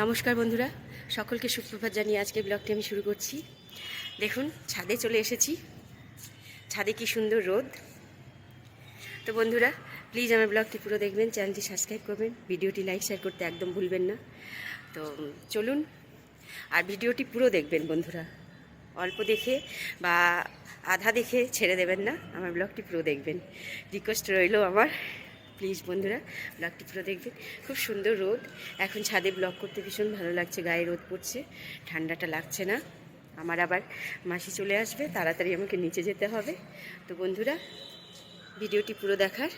নমস্কার বন্ধুরা, সকলকে সুপ্রভাত জানিয়ে আজকে ব্লগটি আমি শুরু করছি। দেখুন, ছাদে চলে এসেছি। ছাদে কি সুন্দর রোদ। তো বন্ধুরা প্লিজ আমার ব্লগটি পুরো দেখবেন চ্যানেলটি সাবস্ক্রাইব করবেন, ভিডিওটি লাইক শেয়ার করতে একদম ভুলবেন না। তো চলুন, আর ভিডিওটি পুরো দেখবেন বন্ধুরা। অল্প দেখে বা আধা দেখে ছেড়ে দেবেন না, আমার ব্লগটি পুরো দেখবেন। রিকোয়েস্ট রইল আমার। প্লিজ বন্ধুরা, ব্লগটি পুরো দেখবেন খুব সুন্দর রোদ। এখন ছাদে ব্লগ করতে ভীষণ ভালো লাগছে, গায়ে রোদ পড়ছে, ঠান্ডাটা লাগছে না। আমার আবার মাসি চলে আসবে, তাড়াতাড়ি আমাকে নিচে যেতে হবে। তো বন্ধুরা, ভিডিওটি পুরো দেখার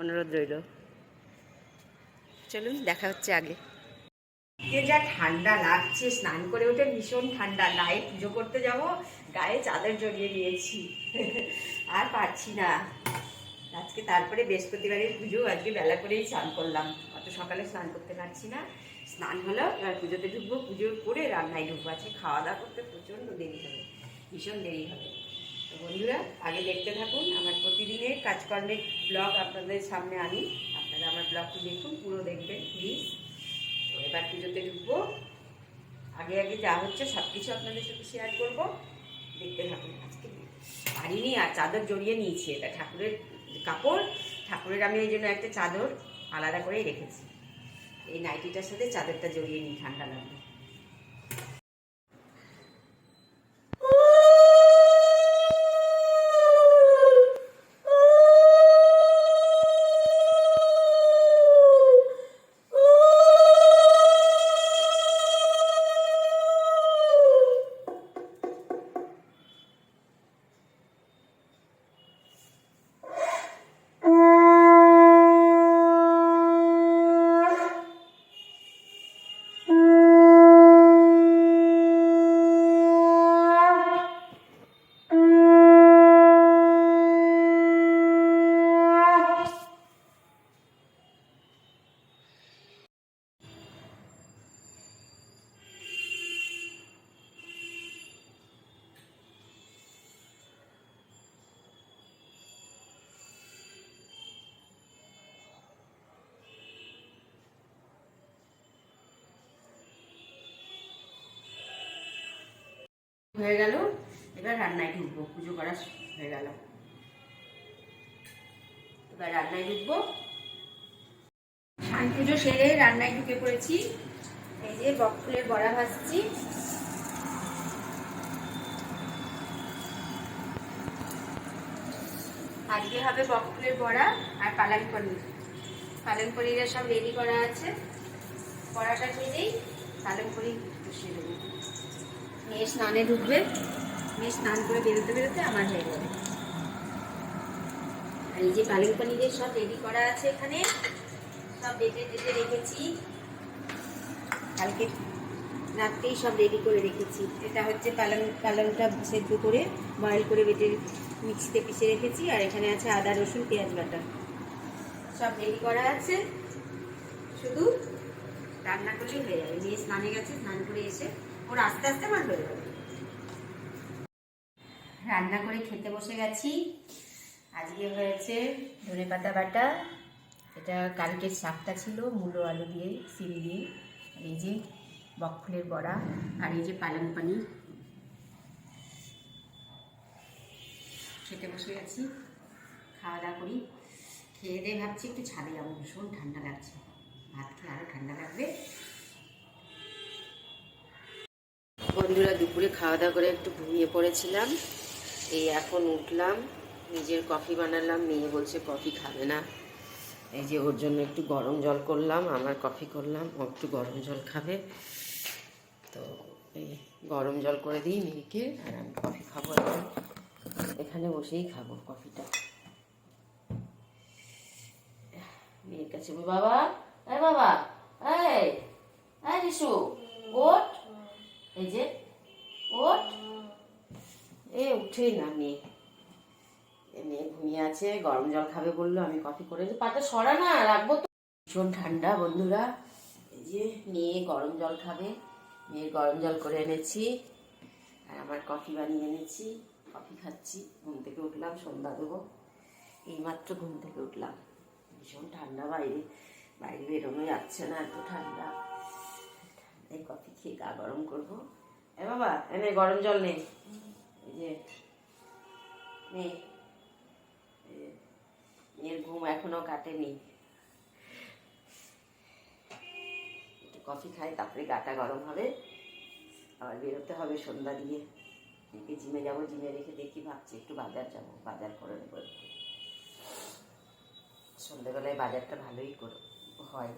অনুরোধ রইল। চলুন, দেখা হচ্ছে আগে। যে ঠান্ডা লাগছে, স্নান করে উঠে ভীষণ ঠান্ডা। গায়ে পুজো করতে যাব, গায়ে চাদর জড়িয়ে নিয়েছি আর পারছি না। আজকে তারপরে বৃহস্পতিবারের পুজো, আজকে বেলা করেই স্নান করলাম। অত সকালে স্নান করতে পারছি না। স্নান হলো, এবার পুজোতে ঢুকবো, পুজো করে রান্নায় ঢুকবো। আজকে খাওয়া দাওয়া করতে প্রচণ্ড দেরি হবে, ভীষণ দেরি হবে। তো বন্ধুরা, আগে দেখতে থাকুন, আমার প্রতিদিনের কাজকর্মের ব্লগ আপনাদের সামনে আনি। আপনারা আমার ব্লগটি দেখুন, পুরো দেখবেন প্লিজ তো এবার পুজোতে ঢুকবো। আগে আগে যা হচ্ছে সব কিছু আপনাদের সাথে শেয়ার করব। দেখতে থাকুন, আজকে পারিনি আর চাদর জড়িয়ে নিয়েছি, এটা ঠাকুরের কাপড়, ঠাকুরের আমি এই জন্য একটা চাদর আলাদা করেই রেখেছি। এই নাইটিটার সাথে চাদরটা জড়িয়ে নিই ঠান্ডা লাগবে হয়ে গেল। এবার রান্নায় ঢুকবো, পুজো করা হয়ে গেল। এবার রান্নায় ঢুকবো। স্নান পুজো সেরে রান্নায় ঢুকে পড়েছি। এই যে বকফুলের বড়া ভাজছি। আজকে হবে বকফুলের বড়া আর পালং পনির। পালং পনিরের সব রেডি করা আছে। বড়াটা ভেজেই পালং পনির বসিয়ে দেবো। মেয়ে স্নানে ঢুকবে, মেয়ে স্নান করে বেরোতে বেরোতে আমার হয়ে যাবে। আর এই যে পালং পনিরের সব রেডি করা আছে এখানে, সব বেটে টেটে রেখেছি। কালকে রাত্রেই সব রেডি করে রেখেছি। এটা হচ্ছে পালং, পালংটা সেদ্ধ করে বয়েল করে বেটে মিক্সিতে পিষে রেখেছি। আর এখানে আছে আদা, রসুন, পেঁয়াজ বাটা। সব রেডি করা আছে। শুধু রান্না করলেই হয়ে যাবে। মেয়ে স্নানে গেছে, স্নান করে এসে ওর আস্তে আস্তে আমার হয়ে যাবে। রান্না করে খেতে বসে গেছি। আজকে হয়েছে ধনে পাতা বাটা। এটা কালকের শাকটা ছিল, মূলো আলু দিয়ে, সিম দিয়ে। এই যে বকফুলের বড়া আর এই যে পালং পানির। খেতে বসে গেছি। খাওয়া দাওয়া করি। খেয়ে দিয়ে ভাবছি একটু ছাদে যাব। ভীষণ ঠান্ডা লাগছে। ভাত খেয়ে আরও ঠান্ডা লাগবে। বন্ধুরা দুপুরে খাওয়া দাওয়া করে একটু ঘুমিয়ে পড়েছিলাম। এই এখন উঠলাম, নিজের কফি বানালাম, মেয়ে বলছে কফি খাবে না। এই যে ওর জন্য একটু গরম জল করলাম, আমার কফি করলাম, ও একটু গরম জল খাবে। তো এই গরম জল করে দিই মেয়েকে, আর আমি কফি খাব এখন। এখানে বসেই খাব কফিটা। মেয়ের কাছে বাবা এই বাবা, এই এই রিসু, ওঠ। এই যে, ওঠ। এ, উঠেই না, মেয়ে। মেয়ে ঘুমিয়ে আছে, গরম জল খাবে বলল, আমি কফি করে পাটা সরা না রাখব তো। ভীষণ ঠান্ডা, বন্ধুরা। এই যে, মেয়ে গরম জল খাবে। মেয়ের গরম জল করে এনেছি। আর আমার কফি বানিয়ে এনেছি। কফি খাচ্ছি। ঘুম থেকে উঠলাম, সন্ধ্যা দেবো। এইমাত্র ঘুম থেকে উঠলাম। ভীষণ ঠান্ডা বাইরে। বাইরে বেরোনো যাচ্ছে না, এত ঠান্ডা। কফি খেয়ে গা গরম করব। এ বাবা এনে গরম জল নে। এই যে নে। এই যে, মেয়ের ঘুম এখনও কাটেনি। একটু কফি খাই তারপরে গাটা গরম হবে। আবার বেরোতে হবে সন্ধ্যা দিয়ে। দেখি জিমে যাব জিমে রেখে দেখি ভাবছি একটু বাজার যাব বাজার করে নেব সন্ধ্যেবেলায় বাজারটা ভালোই হয়।